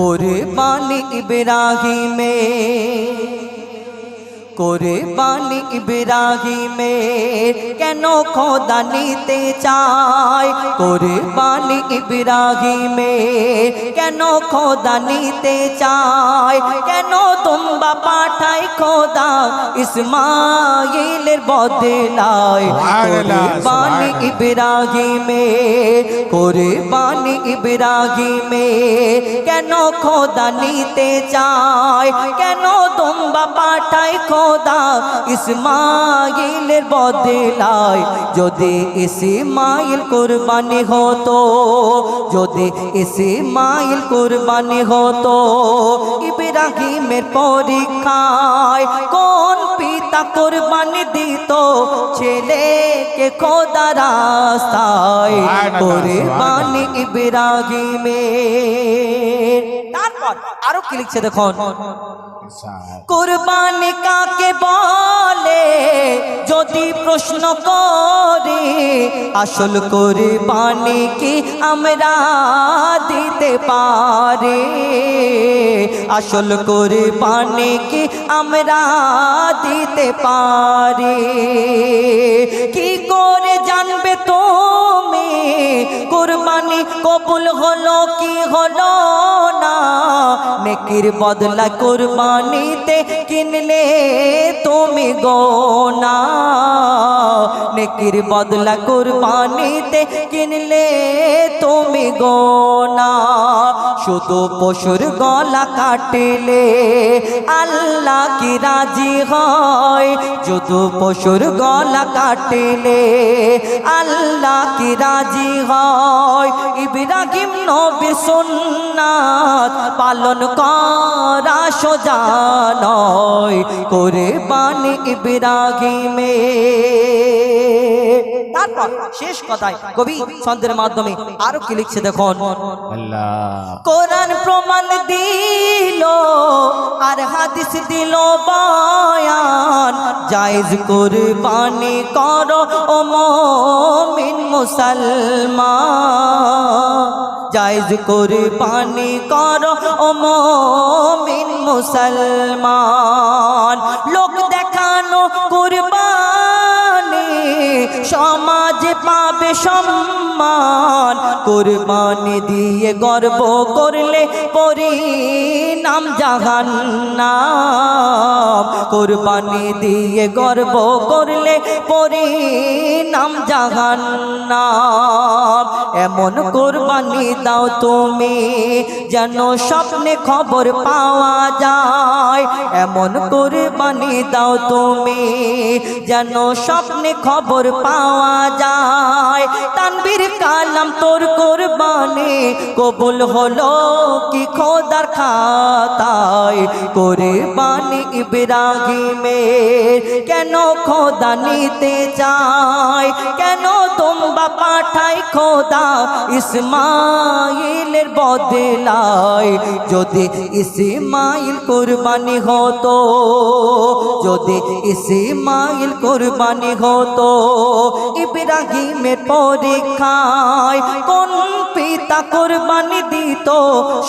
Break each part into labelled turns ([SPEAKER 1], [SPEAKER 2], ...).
[SPEAKER 1] কোরবানি ইব্রাহিমে কোরবানি ইব্রাহিমে কেন খোদা নিতে চায়? কোরবানি ইব্রাহিমে কেন খোদা নিতে চায়? কেন তোমবা পাঠাই খোদা ইসমাইলের বদলায়? কোরবানি ইব্রাহিমে কোরবানি ইব্রাহিমে কেন খোদা নিতে চায়? কেন তোমবা পাঠাই খোদা ইসমাইলের বদলায়? যদি ইসমাইল কুরবানি হতো যদি ইসমাইল কুরবানি হতো ইব্রাহিমের পরীক্ষায় কোন পিতা কুরবানি দিত? ছেলেকে খোদা রাস্তায় কুরবানি ইব্রাহিমের আরও কি লিখছে দেখুন? কুরবানি কাকে বলে? যদি প্রশ্ন করে আসল কুরবানি কি আমরা দিতে পারি? আসল কুরবানি কি আমরা দিতে পারি? কি করে জানবে তুমি? কুরবানি কবুল হলো কি হলো নেকির বদলা কুরবানিতে কিনলে তুমি গোনা। নেকির বদলা কুরবানিতে কিনলে তুমি গোনা। শুধু পশুর গলা কাটলে আল্লাহ কি রাজি হয়? শুধু পশুর গলা কাটলে আল্লাহ কি রাজি হয়? ইব্রাহিম নবী সুন্নাত পালন করা সোজা নয়। করে বানি ইব্রাহিমে তারপর শেষ কথায় কবি ছন্দের মাধ্যমে আরও কি লিখছে দেখুন? কোরআন প্রমাণ দিল আর হাদিস দিল বয়ান। জায়েজ কুরবানি করো ও মুমিন মুসলমান। জায়েজ কুরবানি করো ও মুমিন মুসলমান। লোক দেখানো কুরবানি সমাজ পাবে সম্মান। কুরবানি দিয়ে গর্ব করলে পরিণাম জাহান্নাম। কুরবানি দিয়ে গর্ব করলে পরিণাম জাহান্নাম। এমন কুরবানি দাও তুমি যেন স্বপ্নে খবর পাওয়া যায়। এমন কুরবানি দাও তুমি যেন স্বপ্নে খবর পাওয়া যায়। তানবীর কালাম তোর কোরবানি, কবুল হলো কি খোদার খাতায়? কোরবানি ইব্রাহিমের কেন খোদা নিতে চায়? কেন তোমবা পাঠাই খোদা ইসমাইলের বদলায়? যদি ইসমাইল কোরবানি হতো যদি ইসমাইল কোরবানি হতো, ইব্রাহিমের পরীক্ষায় কোন পিতা কোরবানি দিত?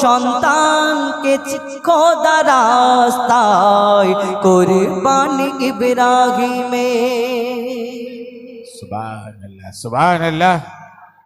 [SPEAKER 1] সন্তানকে খোদা রাস্তায় কোরবানি ইব্রাহিমে
[SPEAKER 2] সুবহানাল্লাহ সুবহানাল্লাহ।